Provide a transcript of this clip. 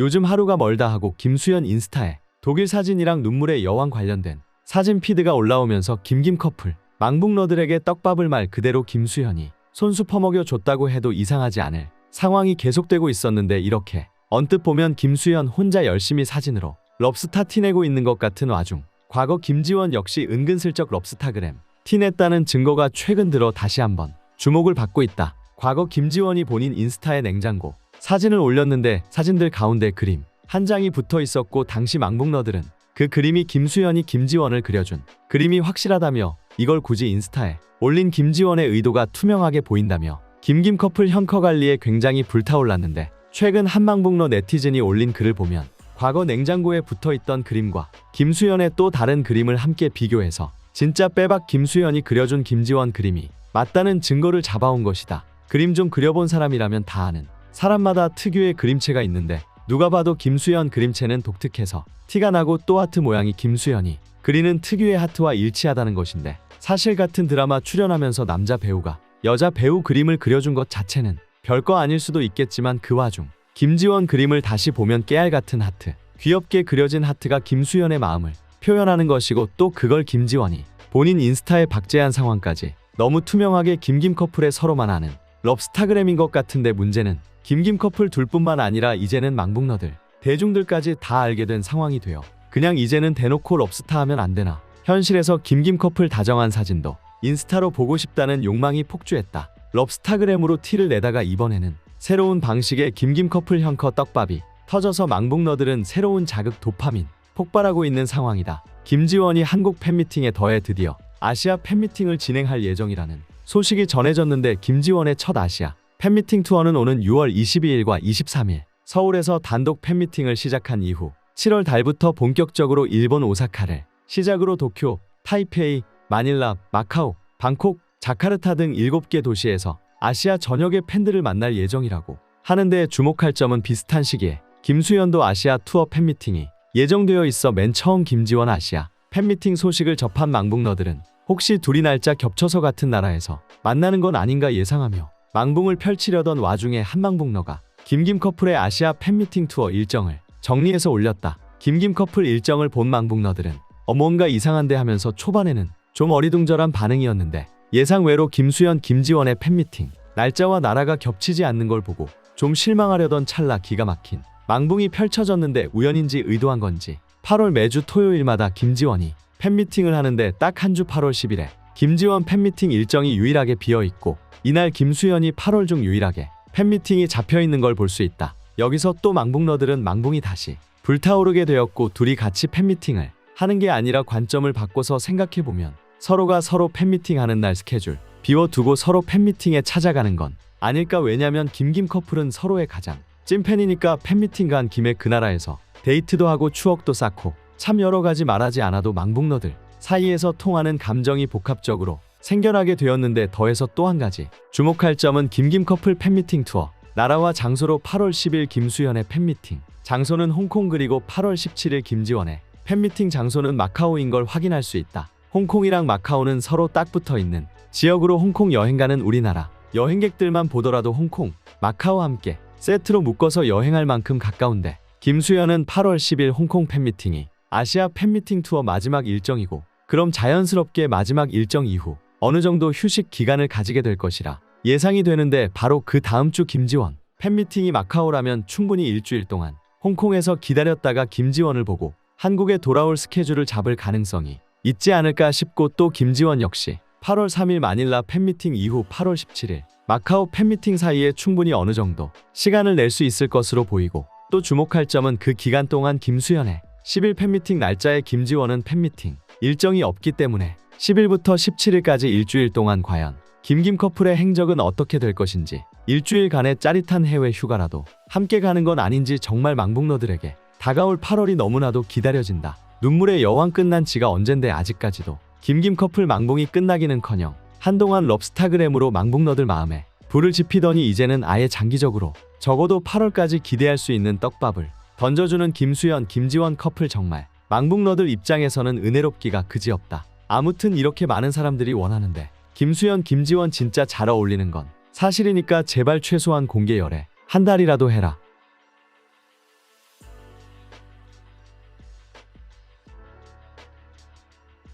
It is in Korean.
요즘 하루가 멀다 하고 김수현 인스타에 독일 사진이랑 눈물의 여왕 관련된 사진 피드가 올라오면서 김김 커플 망북러들에게 떡밥을 말 그대로 김수현이 손수 퍼먹여 줬다고 해도 이상하지 않을 상황이 계속되고 있었는데 이렇게 언뜻 보면 김수현 혼자 열심히 사진으로 럽스타 티내고 있는 것 같은 와중 과거 김지원 역시 은근슬쩍 럽스타그램 티냈다는 증거가 최근 들어 다시 한번 주목을 받고 있다. 과거 김지원이 본인 인스타에 냉장고 사진을 올렸는데 사진들 가운데 그림 한 장이 붙어 있었고 당시 망북러들은 그 그림이 김수현이 김지원을 그려준 그림이 확실하다며 이걸 굳이 인스타에 올린 김지원의 의도가 투명하게 보인다며 김김 커플 현커 관리에 굉장히 불타올랐는데 최근 한망북러 네티즌이 올린 글을 보면 과거 냉장고에 붙어 있던 그림과 김수현의 또 다른 그림을 함께 비교해서 진짜 빼박 김수현이 그려준 김지원 그림이 맞다는 증거를 잡아온 것이다. 그림 좀 그려본 사람이라면 다 아는 사람마다 특유의 그림체가 있는데 누가 봐도 김수현 그림체는 독특해서 티가 나고 또 하트 모양이 김수현이 그리는 특유의 하트와 일치하다는 것인데 사실 같은 드라마 출연하면서 남자 배우가 여자 배우 그림을 그려준 것 자체는 별거 아닐 수도 있겠지만 그 와중 김지원 그림을 다시 보면 깨알 같은 하트 귀엽게 그려진 하트가 김수현의 마음을 표현하는 것이고 또 그걸 김지원이 본인 인스타에 박제한 상황까지 너무 투명하게 김김 커플의 서로만 아는 럽스타그램인 것 같은데 문제는 김김 커플 둘뿐만 아니라 이제는 망북러들 대중들까지 다 알게 된 상황이 되어 그냥 이제는 대놓고 럽스타 하면 안 되나 현실에서 김김 커플 다정한 사진도 인스타로 보고 싶다는 욕망이 폭주했다. 럽스타그램으로 티를 내다가 이번에는 새로운 방식의 김김 커플 형커 떡밥이 터져서 망북러들은 새로운 자극 도파민 폭발하고 있는 상황이다. 김지원이 한국 팬미팅에 더해 드디어 아시아 팬미팅을 진행할 예정이라는 소식이 전해졌는데 김지원의 첫 아시아. 팬미팅 투어는 오는 6월 22일과 23일. 서울에서 단독 팬미팅을 시작한 이후 7월 달부터 본격적으로 일본 오사카를 시작으로 도쿄, 타이페이, 마닐라, 마카오, 방콕, 자카르타 등 7개 도시에서 아시아 전역의 팬들을 만날 예정이라고 하는데 주목할 점은 비슷한 시기에 김수현도 아시아 투어 팬미팅이 예정되어 있어 맨 처음 김지원 아시아 팬미팅 소식을 접한 망북러들은 혹시 둘이 날짜 겹쳐서 같은 나라에서 만나는 건 아닌가 예상하며 망붕을 펼치려던 와중에 한망북러가 김김 커플의 아시아 팬미팅 투어 일정을 정리해서 올렸다. 김김 커플 일정을 본 망북러들은 어 뭔가 이상한데 하면서 초반에는 좀 어리둥절한 반응이었는데 예상외로 김수현 김지원의 팬미팅 날짜와 나라가 겹치지 않는 걸 보고 좀 실망하려던 찰나 기가 막힌 망붕이 펼쳐졌는데 우연인지 의도한 건지 8월 매주 토요일마다 김지원이 팬미팅을 하는데 딱 한 주 8월 10일에 김지원 팬미팅 일정이 유일하게 비어 있고 이날 김수현이 8월 중 유일하게 팬미팅이 잡혀 있는 걸 볼 수 있다. 여기서 또 망북러들은 망붕이 다시 불타오르게 되었고 둘이 같이 팬미팅을 하는 게 아니라 관점을 바꿔서 생각해 보면 서로가 서로 팬미팅 하는 날 스케줄 비워두고 서로 팬미팅에 찾아가는 건 아닐까 왜냐면 김김 커플은 서로의 가장 찐팬이니까 팬미팅 간 김에 그 나라에서 데이트도 하고 추억도 쌓고 참 여러 가지 말하지 않아도 망북러들. 사이에서 통하는 감정이 복합적으로 생겨나게 되었는데 더해서 또 한 가지. 주목할 점은 김김 커플 팬미팅 투어. 나라와 장소로 8월 10일 김수현의 팬미팅. 장소는 홍콩 그리고 8월 17일 김지원의 팬미팅 장소는 마카오인 걸 확인할 수 있다. 홍콩이랑 마카오는 서로 딱 붙어 있는 지역으로 홍콩 여행 가는 우리나라. 여행객들만 보더라도 홍콩, 마카오 함께 세트로 묶어서 여행할 만큼 가까운데 김수현은 8월 10일 홍콩 팬미팅이 아시아 팬미팅 투어 마지막 일정이고 그럼 자연스럽게 마지막 일정 이후 어느 정도 휴식 기간을 가지게 될 것이라 예상이 되는데 바로 그 다음 주 김지원. 팬미팅이 마카오라면 충분히 일주일 동안 홍콩에서 기다렸다가 김지원을 보고 한국에 돌아올 스케줄을 잡을 가능성이 있지 않을까 싶고 또 김지원 역시 8월 3일 마닐라 팬미팅 이후 8월 17일 마카오 팬미팅 사이에 충분히 어느 정도 시간을 낼 수 있을 것으로 보이고 또 주목할 점은 그 기간 동안 김수현의 10일 팬미팅 날짜에 김지원은 팬미팅 일정이 없기 때문에 10일부터 17일까지 일주일 동안 과연 김김 커플의 행적은 어떻게 될 것인지 일주일간의 짜릿한 해외 휴가라도 함께 가는 건 아닌지 정말 망북러들에게 다가올 8월이 너무나도 기다려진다. 눈물의 여왕 끝난 지가 언젠데 아직까지도 김김 커플 망봉이 끝나기는커녕 한동안 럽스타그램으로 망북러들 마음에 불을 지피더니 이제는 아예 장기적으로 적어도 8월까지 기대할 수 있는 떡밥을 던져주는 김수현 김지원 커플 정말 망북러들 입장에서는 은혜롭기가 그지없다. 아무튼 이렇게 많은 사람들이 원하는데 김수현 김지원 진짜 잘 어울리는 건 사실이니까 제발 최소한 공개 열애 한 달이라도 해라.